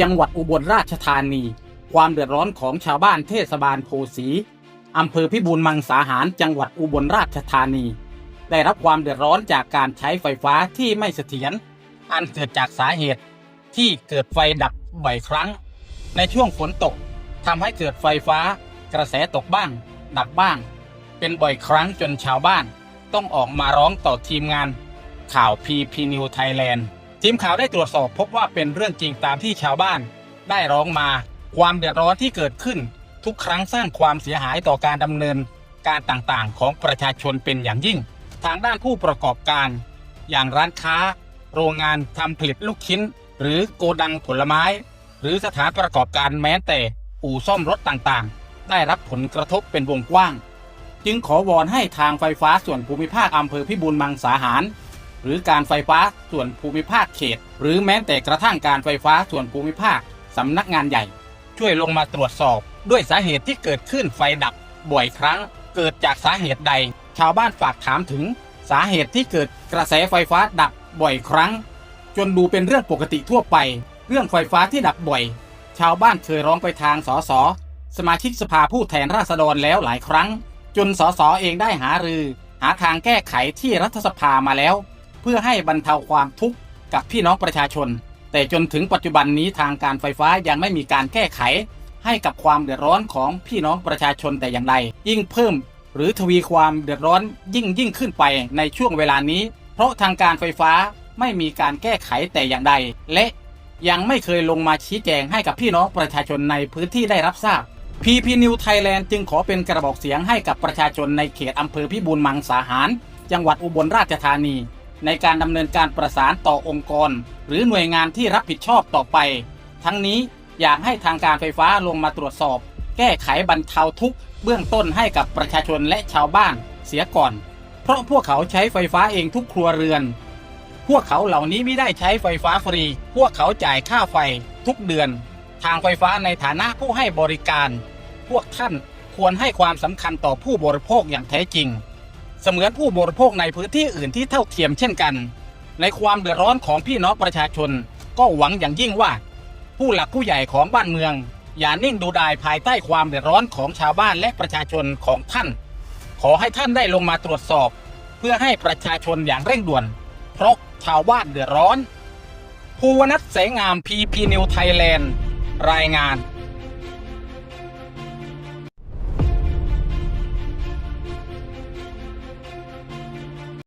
จังหวัดอุบลราชธานี ความเดือดร้อนของชาวบ้านเทศบาลโพสีอำเภอพิบูลมังสาหารจังหวัดอุบลราชธานี ได้รับความเดือดร้อนจากการใช้ไฟฟ้าที่ไม่เสถียรอันเกิดจากสาเหตุที่เกิดไฟดับบ่อยครั้ง ในช่วงฝนตกทำให้เกิดไฟฟ้ากระแสตกบ้าง ดับบ้าง เป็นบ่อยครั้งจนชาวบ้าน ต้องออกมาร้องต่อทีมงาน ข่าว PP New Thailand ที ทีมข่าวได้ตรวจสอบพบว่าเป็นเรื่องจริงตามที่ชาวบ้าน ได้ร้องมาความเดือดร้อนที่เกิดขึ้น ทุกครั้งสร้างความเสียหายต่อการดำเนิน การต่างๆ ของประชาชนเป็นอย่างยิ่ง ทางด้านผู้ประกอบการ อย่างร้านค้า โรงงานทำผลิตลูกชิ้น หรือโกดังผลไม้ หรือสถานประกอบการแม้แต่อู่ซ่อมรถต่างๆ ได้รับผลกระทบเป็นวงกว้าง จึงขอวอนให้ทางไฟฟ้าส่วนภูมิภาคอำเภอพิบูลมังสาหาร หรือการไฟฟ้าส่วนภูมิภาคเขต หรือแม้แต่กระทั่งการไฟฟ้าส่วนภูมิภาคสำนักงานใหญ่ ช่วยลงมาตรวจสอบ ด้วยสาเหตุที่เกิดขึ้นไฟดับบ่อยครั้ง เกิดจากสาเหตุใด ชาวบ้านฝากถามถึง สาเหตุที่เกิดกระแสไฟฟ้าดับบ่อยครั้ง จนดูเป็นเรื่องปกติทั่วไป เรื่องไฟฟ้าที่ดับบ่อย ชาวบ้านเคยร้องไปทางสสสมาชิกสภาผู้แทนราษฎรแล้วหลายครั้ง จนสสเองได้หารือ หาทางแก้ไขที่รัฐสภามาแล้ว เพื่อให้บรรเทาความทุกข์กับพี่น้องประชาชน แต่จนถึงปัจจุบันนี้ทางการไฟฟ้ายังไม่มีการแก้ไข ให้กับความเดือดร้อนของพี่น้องประชาชนแต่อย่างใดยิ่งเพิ่ม หรือทวีความเดือดร้อนยิ่งยิ่งขึ้นไปในช่วงเวลานี้ เพราะทางการไฟฟ้าไม่มีการแก้ไขแต่อย่างใด และยังไม่เคยลงมาชี้แจงให้กับพี่น้องประชาชนในพื้นที่ได้รับทราบ PP New Thailand จึงขอเป็นกระบอกเสียงให้กับประชาชนในเขตอำเภอพิบูลมังสาหาร จังหวัดอุบลราชธานี ในการดำเนินการประสานต่อองค์กร หรือหน่วยงานที่รับผิดชอบต่อไป ทั้งนี้อยากให้ทางการไฟฟ้าลงมาตรวจสอบ แก้ไขบรรเทาทุกเบื้องต้นให้กับประชาชนและชาวบ้านเสียก่อน เพราะพวกเขาใช้ไฟฟ้าเองทุกครัวเรือน พวกเขาเหล่านี้ไม่ได้ใช้ไฟฟ้าฟรี พวกเขาจ่ายค่าไฟทุกเดือน ทางไฟฟ้าในฐานะผู้ให้บริการ พวกท่านควรให้ความสำคัญต่อผู้บริโภคอย่างแท้จริง เสมือนผู้บริโภคในพื้นที่อื่นที่เท่าเทียมเช่นกัน ในความเดือดร้อนของพี่น้องประชาชน ก็หวังอย่างยิ่งว่า ผู้หลักผู้ใหญ่ของบ้านเมือง อย่านิ่งดูดายภายใต้ความเดือดร้อนของชาวบ้านและประชาชนของท่าน ขอให้ท่านได้ลงมาตรวจสอบ เพื่อให้ประชาชนอย่างเร่งด่วน เพราะชาวบ้านเดือดร้อนภูวนัทแสงงามพีพีนิวไทยแลนด์รายงาน